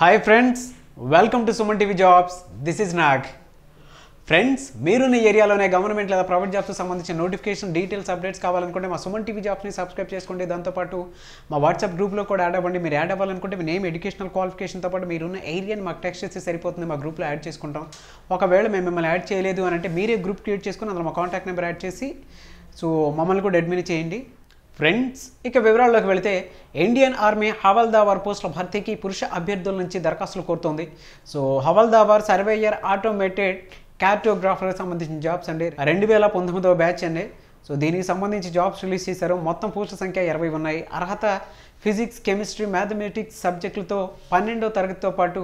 Hi friends welcome to Suman TV jobs this is Nag friends మీరున్న ఏరియాలోనే government లేదా private jobs సంబంధించిన notification details updates కావాలనుకుంటే మా సుమన్ టీవీ జాబ్స్ని సబ్స్క్రైబ్ చేసుకోండి. దాంతోపాటు మా వాట్సాప్ గ్రూప్లో కూడా యాడ్ అవ్వండి. మీరు యాడ్ అవ్వాలనుకుంటే మీ నేమ్ ఎడ్యుకేషనల్ క్వాలిఫికేషన్తో పాటు మీరున్న ఏరియాని మాకు టెక్స్ట్ చేస్తే సరిపోతుంది. మా గ్రూప్లో యాడ్ చేసుకుంటాం. ఒకవేళ మేము మిమ్మల్ని యాడ్ చేయలేదు అని అంటే మీరే గ్రూప్ క్రియేట్ చేసుకుని అందులో మా కాంటాక్ట్ నెంబర్ యాడ్ చేసి సో మమ్మల్ని కూడా అడ్మిట్ చేయండి. ఫ్రెండ్స్ ఇక వివరాల్లోకి వెళితే ఇండియన్ ఆర్మీ హవల్దావార్ పోస్టుల భర్తీకి పురుష అభ్యర్థుల నుంచి దరఖాస్తులు కోరుతోంది. సో హవల్దావార్ సర్వేయర్ ఆటోమేటెడ్ క్యాటోగ్రాఫర్కి సంబంధించిన జాబ్స్ అండి. రెండు వేల పంతొమ్మిదవ బ్యాచ్ అండి. సో దీనికి సంబంధించి జాబ్స్ రిలీజ్ చేశారు. మొత్తం పోస్టుల సంఖ్య ఇరవై ఉన్నాయి. అర్హత ఫిజిక్స్ కెమిస్ట్రీ మ్యాథమెటిక్స్ సబ్జెక్టులతో పన్నెండో తరగతితో పాటు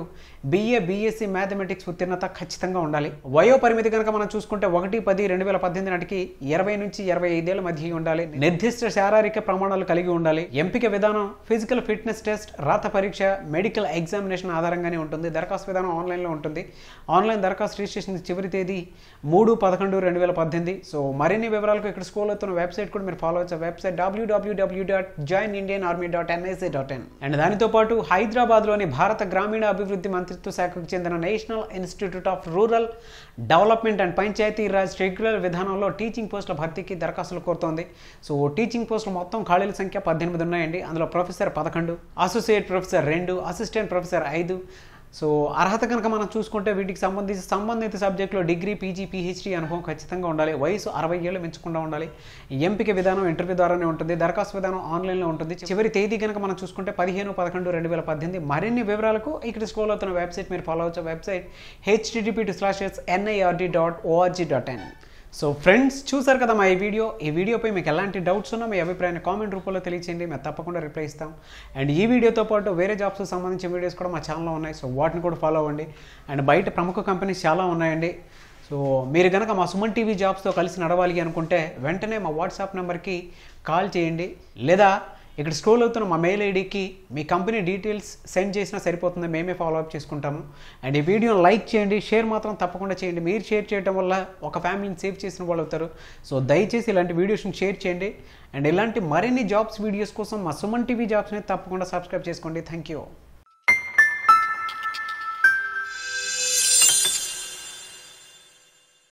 బీఏ బీఎస్సీ మ్యాథమెటిక్స్ ఉత్తీర్ణత ఖచ్చితంగా ఉండాలి. వయో పరిమితి కనుక మనం చూసుకుంటే ఒకటి పది రెండు వేల పద్దెనిమిది నాటికి ఇరవై నుంచి ఇరవై ఐదేళ్ళ మధ్య ఉండాలి. నిర్దిష్ట శారీరక ప్రమాణాలు కలిగి ఉండాలి. ఎంపిక విధానం ఫిజికల్ ఫిట్నెస్ టెస్ట్ రాత పరీక్ష మెడికల్ ఎగ్జామినేషన్ ఆధారంగానే ఉంటుంది. దరఖాస్తు విధానం ఆన్లైన్లో ఉంటుంది. ఆన్లైన్ దరఖాస్తు రిజిస్ట్రేషన్ చివరి తేదీ మూడు పదకొండు రెండు వేల పద్దెనిమిది. సో మరిన్ని వివరాలకు ఇక్కడ స్కూల్ అవుతున్న వెబ్సైట్ కూడా మీరు ఫాలో అవచ్చు. Website WWW dot join Indian army dot NIC dot in and దానితో పాటు హైదరాబాద్లోని భారత గ్రామీణ అభివృద్ధి మంత్రిత్వ శాఖకు చెందిన national institute of rural development and Panchayati Raj regular teaching teaching పోస్టుల భర్తీకి దరఖాస్తులు కోరుతోంది. సో టీచింగ్ పోస్టులు మొత్తం ఖాళీల సంఖ్య పద్దెనిమిది ఉన్నాయండి. అందులో ప్రొఫెసర్ పదకొండు అసోసియేట్ ప్రొఫెసర్ రెండు అసిస్టెంట్ ప్రొఫెసర్ ఐదు సో అర్హత కనుక మనం చూసుకుంటే వీటికి సంబంధించి సంబంధిత సబ్జెక్టులో డిగ్రీ పీజీ పీహెచ్డీ అనుభవం ఖచ్చితంగా ఉండాలి. వయసు అరవై ఏళ్ళు మించకుండా ఉండాలి. ఎంపిక విధానం ఇంటర్వ్యూ ద్వారానే ఉంటుంది. దరఖాస్తు విధానం ఆన్లైన్లో ఉంటుంది. చివరి తేదీ కనుక మనం చూసుకుంటే పదిహేను పదకొండు రెండు వేల పద్దెనిమిది. మరిన్ని వివరాలకు ఇక్కడ స్క్రోల్ అవుతున్న వెబ్సైట్ మీరు ఫాలో అవచ్చు website http two slash S NIRD dot ORG dot in so friends చూసారు కదా మా ఈ వీడియో? ఈ వీడియోపై మీకు ఎలాంటి డౌట్స్ ఉన్నా మీ అభిప్రాయాన్ని కామెంట్ రూపంలో తెలియచేయండి. మేము తప్పకుండా రిప్లై ఇస్తాం. అండ్ ఈ వీడియోతో పాటు వేరే జాబ్స్ సంబంధించిన వీడియోస్ కూడా మా ఛానల్లో ఉన్నాయి. సో వాటిని కూడా ఫాలో అవ్వండి. అండ్ బయట ప్రముఖ కంపెనీస్ చాలా ఉన్నాయండి. సో మీరు కనుక మా సుమన్ టీవీ జాబ్స్తో కలిసి నడవాలి అనుకుంటే వెంటనే మా వాట్సాప్ నెంబర్కి కాల్ చేయండి. లేదా ఇక్కడ స్క్రోల్ అవుతున్న మా మెయిల్ ఐడికి మీ కంపెనీ డీటెయిల్స్ సెండ్ చేసినా సరిపోతుంది మేమే ఫాలో అప్ చేసుకుంటాము. అండ్ ఈ వీడియోని లైక్ చేయండి షేర్ మాత్రం తప్పకుండా చేయండి. మీరు షేర్ చేయడం వల్ల ఒక ఫ్యామిలీని సేవ్ చేసిన వాళ్ళు అవుతారు. సో దయచేసి ఇలాంటి వీడియోస్ని షేర్ చేయండి. అండ్ ఇలాంటి మరిన్ని జాబ్స్ వీడియోస్ కోసం మా సుమన్ టీవీ జాబ్స్ని తప్పకుండా సబ్స్క్రైబ్ చేసుకోండి. Thank you